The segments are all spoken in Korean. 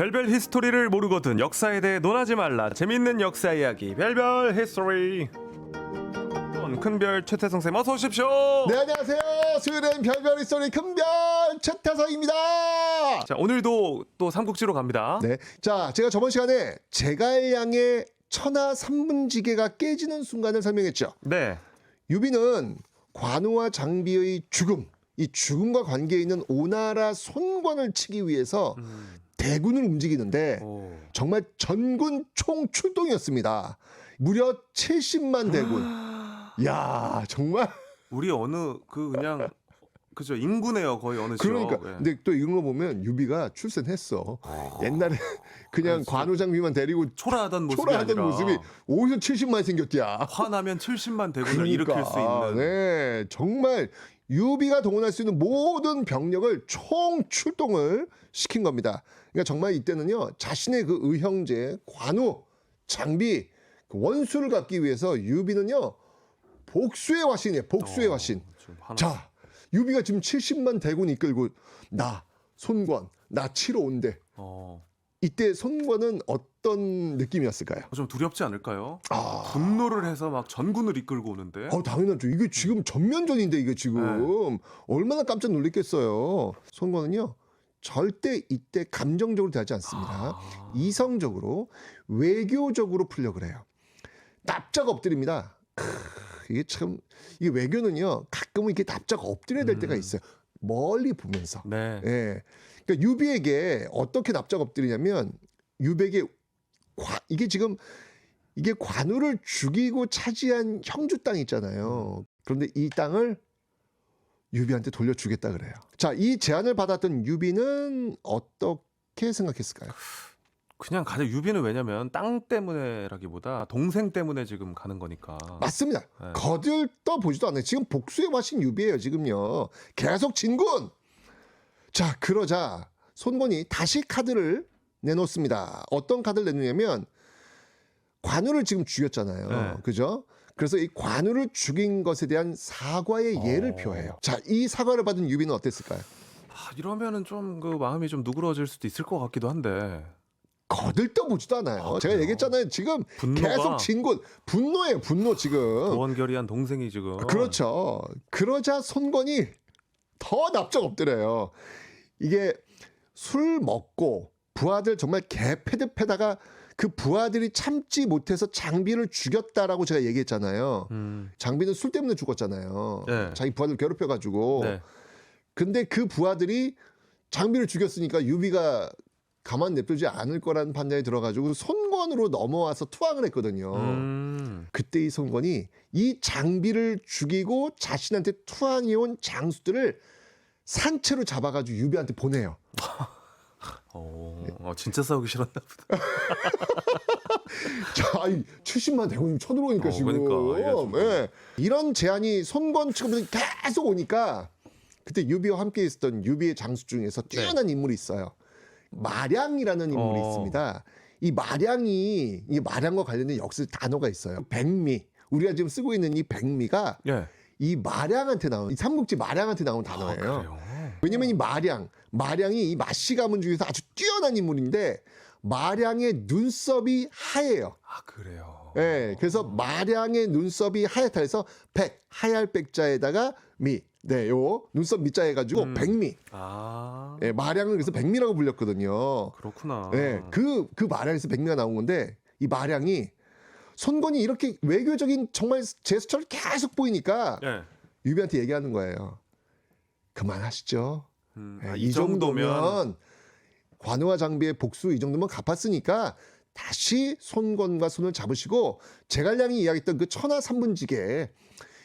별별 히스토리를 모르거든 역사에 대해 논하지 말라 재밌는 역사 이야기 별별 히스토리 큰별 최태성 쌤 어서 오십시오 네 안녕하세요. 수요일엔 별별 스토리 큰별 최태성입니다. 자 오늘도 또 삼국지로 갑니다 네, 자 제가 저번 시간에 제갈량의 천하 삼분지계가 깨지는 순간을 설명했죠. 네. 유비는 관우와 장비의 죽음, 이 죽음과 관계 있는 오나라 손권을 치기 위해서 대군을 움직이는데 오. 정말 전군 총 출동이었습니다. 무려 70만 대군. 야 정말 우리 어느 그 그냥 그죠 인구네요 거의 어느 지역 그러니까 예. 근데 또 이런 거 보면 유비가 출세했어. 옛날에 그냥 그렇지. 관우 장비만 데리고 초라하던 모습이 초라하던 아니라 모습이 어디서 70만 생겼디야. 화나면 70만 대군을 일으킬 수 있는 네, 정말 유비가 동원할 수 있는 모든 병력을 총 출동을 시킨 겁니다. 그러니까 정말 이때는요 자신의 그 의형제 관우 장비 그 원수를 갚기 위해서 유비는요 복수의 화신이에요. 복수의 어, 화신. 자, 유비가 지금 70만 대군 이끌고 나 손권 나 치러 온대. 어, 이때 손권은 어떤 느낌이었을까요? 좀 두렵지 않을까요? 아, 분노를 해서 막 전군을 이끌고 오는데 어 당연하죠. 이게 지금 전면전인데 이게 지금 얼마나 깜짝 놀랐겠어요. 손권은요 절대 이때 감정적으로 대하지 않습니다. 아. 이성적으로 외교적으로 풀려 그래요. 납작 엎드립니다. 크, 이게 참 이게 외교는요 가끔은 이렇게 납작 엎드려야 될 때가 음. 있어요. 멀리 보면서. 네. 예. 그러니까 유비에게 어떻게 납작 엎드리냐면 유비에게 과, 이게 지금 이게 관우를 죽이고 차지한 형주 땅 있잖아요. 그런데 이 땅을 유비한테 돌려주겠다 그래요. 자, 이 제안을 받았던 유비는 어떻게 생각했을까요? 그냥 가장 유비는 왜냐면 땅 때문에라기보다 동생 때문에 지금 가는 거니까. 맞습니다. 네. 거들떠 보지도 않아요. 지금 복수의 화신 유비예요. 지금요. 계속 진군. 자 그러자 손권이 다시 카드를 내놓습니다. 어떤 카드를 내놓냐면 관우를 지금 죽였잖아요. 네. 그죠? 그래서 이 관우를 죽인 것에 대한 사과의 예를 어. 표해요. 자, 이 사과를 받은 유비는 어땠을까요? 아, 이러면은 좀 그 마음이 좀 누그러질 수도 있을 것 같기도 한데. 거들떠 보지도 않아요. 아, 제가? 얘기했잖아요. 지금 계속 진군. 분노예요. 분노 지금. 도원결의한 동생이 지금. 그렇죠. 그러자 손권이 더 납작 엎드려요. 이게 술 먹고 부하들 정말 개패드 패다가 그 부하들이 참지 못해서 장비를 죽였다라고 제가 얘기했잖아요. 음. 장비는 술 때문에 죽었잖아요. 네. 자기 부하들 괴롭혀가지고. 네. 근데 그 부하들이 장비를 죽였으니까 유비가 가만 냅두지 않을 거라는 판단이 들어가지고 손권으로 넘어와서 투항을 했거든요. 음. 그때 이 손권이 이 장비를 죽이고 자신한테 투항해온 장수들을 산채로 잡아가지고 유비한테 보내요. 어, 어, 진짜 싸우기 싫었나 보다. 자, 아이, 70만 대군이 쳐들어오니까 어, 지금. 그러니까, 예. 이런 제안이 손권 측으로부터 계속 오니까 그때 유비와 함께 있었던 유비의 장수 중에서 뛰어난 인물이 있어요. 마량이라는 인물이 네. 어. 있습니다. 이 마량이 이 마량과 관련된 역사 단어가 있어요. 백미. 우리가 지금 쓰고 있는 이 백미가 예. 이 마량한테 나온 이 삼국지 마량한테 나온 아, 단어예요. 그래요. 왜냐면 이 마량, 마량이 이 마씨 가문 중에서 아주 뛰어난 인물인데 마량의 눈썹이 하얘요. 아, 그래요. 예, 그래서 마량의 눈썹이 하얗다 해서 백 하얄 백자에다가 미, 네, 요 눈썹 미자 해가지고 음. 백미. 아. 예, 마량을 그래서 백미라고 불렸거든요. 그렇구나. 예, 그, 그 마량에서 백미가 나온 건데, 이 마량이 손권이 이렇게 외교적인 정말 제스처를 계속 보이니까 예. 유비한테 얘기하는 거예요. 그만하시죠. 음, 예, 아, 이 정도면 관우와 장비의 복수 이 정도면 갚았으니까 다시 손권과 손을 잡으시고 제갈량이 이야기했던 그 천하 삼분지계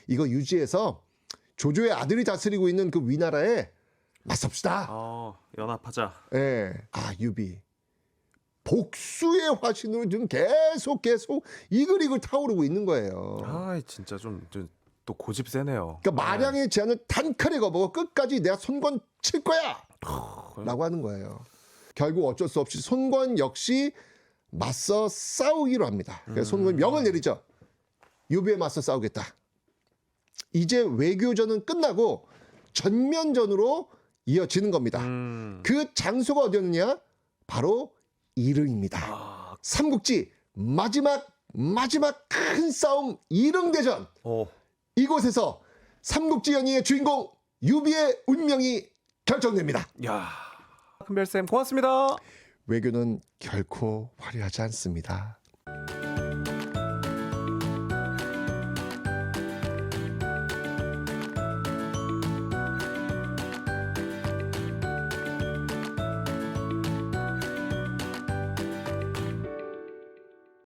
이거 유지해서 조조의 아들이 다스리고 있는 그 위나라에 맞섭시다. 어, 연합하자. 예. 아, 유비. 복수의 화신으로 지금 계속 계속 이글이글 타오르고 있는 거예요. 아, 진짜 좀또 고집 세네요. 그러니까 마량의 제안을 단칼에 거부하고 끝까지 내가 손권 칠 거야! 아, 라고 하는 거예요. 결국 어쩔 수 없이 손권 역시 맞서 싸우기로 합니다. 그래서 손권이 명을 내리죠. 유비에 맞서 싸우겠다. 이제 외교전은 끝나고 전면전으로 이어지는 겁니다. 음. 그 장소가 어디였느냐? 바로 이릉입니다. 아, 삼국지 마지막 마지막 큰 싸움 이릉대전 어. 이곳에서 삼국지 연의의 주인공 유비의 운명이 결정됩니다. 야. 큰별쌤 고맙습니다. 외교는 결코 화려하지 않습니다.